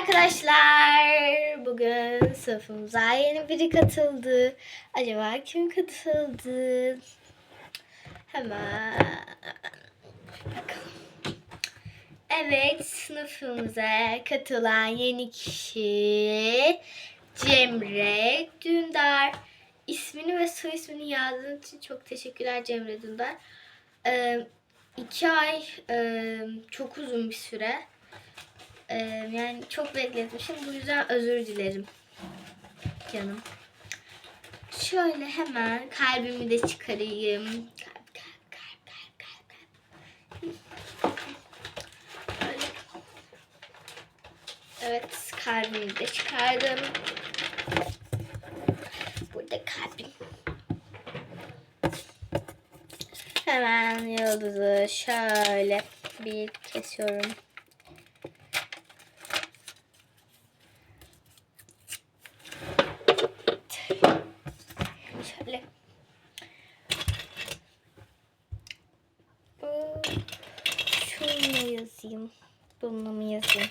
arkadaşlar. Bugün sınıfımıza yeni biri katıldı. Acaba kim katıldı? Hemen bakalım. Evet, sınıfımıza katılan yeni kişi Cemre Dündar. İsmini ve soy ismini yazdığın için çok teşekkürler Cemre Dündar. Ee, iki ay e, çok uzun bir süre. Ee, yani çok bekletmişim. Bu yüzden özür dilerim. Canım. Şöyle hemen kalbimi de çıkarayım. Kalp, kalp, kalp, kalp, kalp, kalp. Böyle. Evet, kalbimi de çıkardım. Burada kalbim. Hemen yıldızı şöyle bir kesiyorum. Şöyle. Bu- Şunu yazayım. Bunu mu yazayım?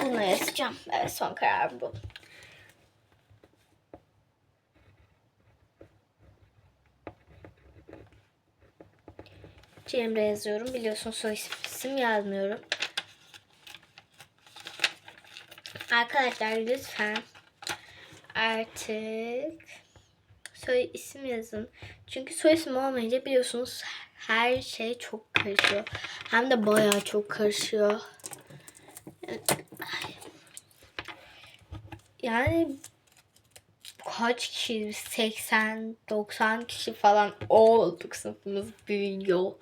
Bunu yazacağım. Evet son karar bu. Cemre yazıyorum. Biliyorsun soy isim yazmıyorum. Arkadaşlar lütfen artık soy isim yazın. Çünkü soy isim olmayınca biliyorsunuz her şey çok karışıyor. Hem de bayağı çok karışıyor. Yani kaç kişi 80 90 kişi falan olduk sınıfımız büyüyor.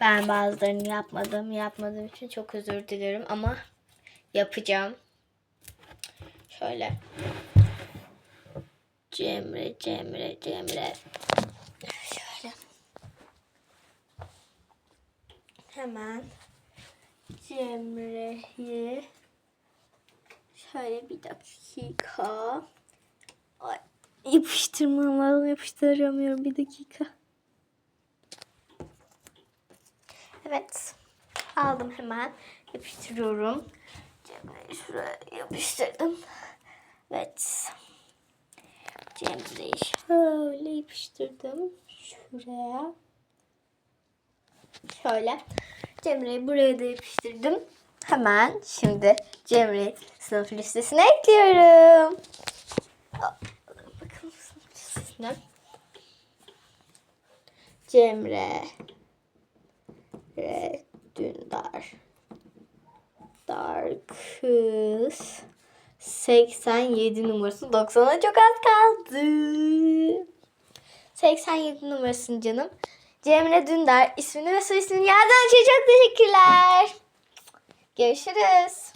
Ben bazılarını yapmadım. Yapmadığım için çok özür dilerim ama yapacağım. Şöyle. Cemre, Cemre, Cemre. Şöyle. Hemen Cemre'yi şöyle bir dakika. Ay, yapıştırmam lazım. Yapıştıramıyorum. Bir dakika. Evet. Aldım hemen. Yapıştırıyorum. Cemre'yi şuraya yapıştırdım. Evet. Cemre'yi şöyle yapıştırdım. Şuraya. Şöyle. Cemre'yi buraya da yapıştırdım. Hemen şimdi Cemre sınıf listesine ekliyorum. Bakın. Cemre. Re, Dündar. Dar kız. 87 numarası 90'a çok az kaldı. 87 numarasın canım. Cemre Dündar ismini ve soy ismini yazdığın için çok teşekkürler. Görüşürüz.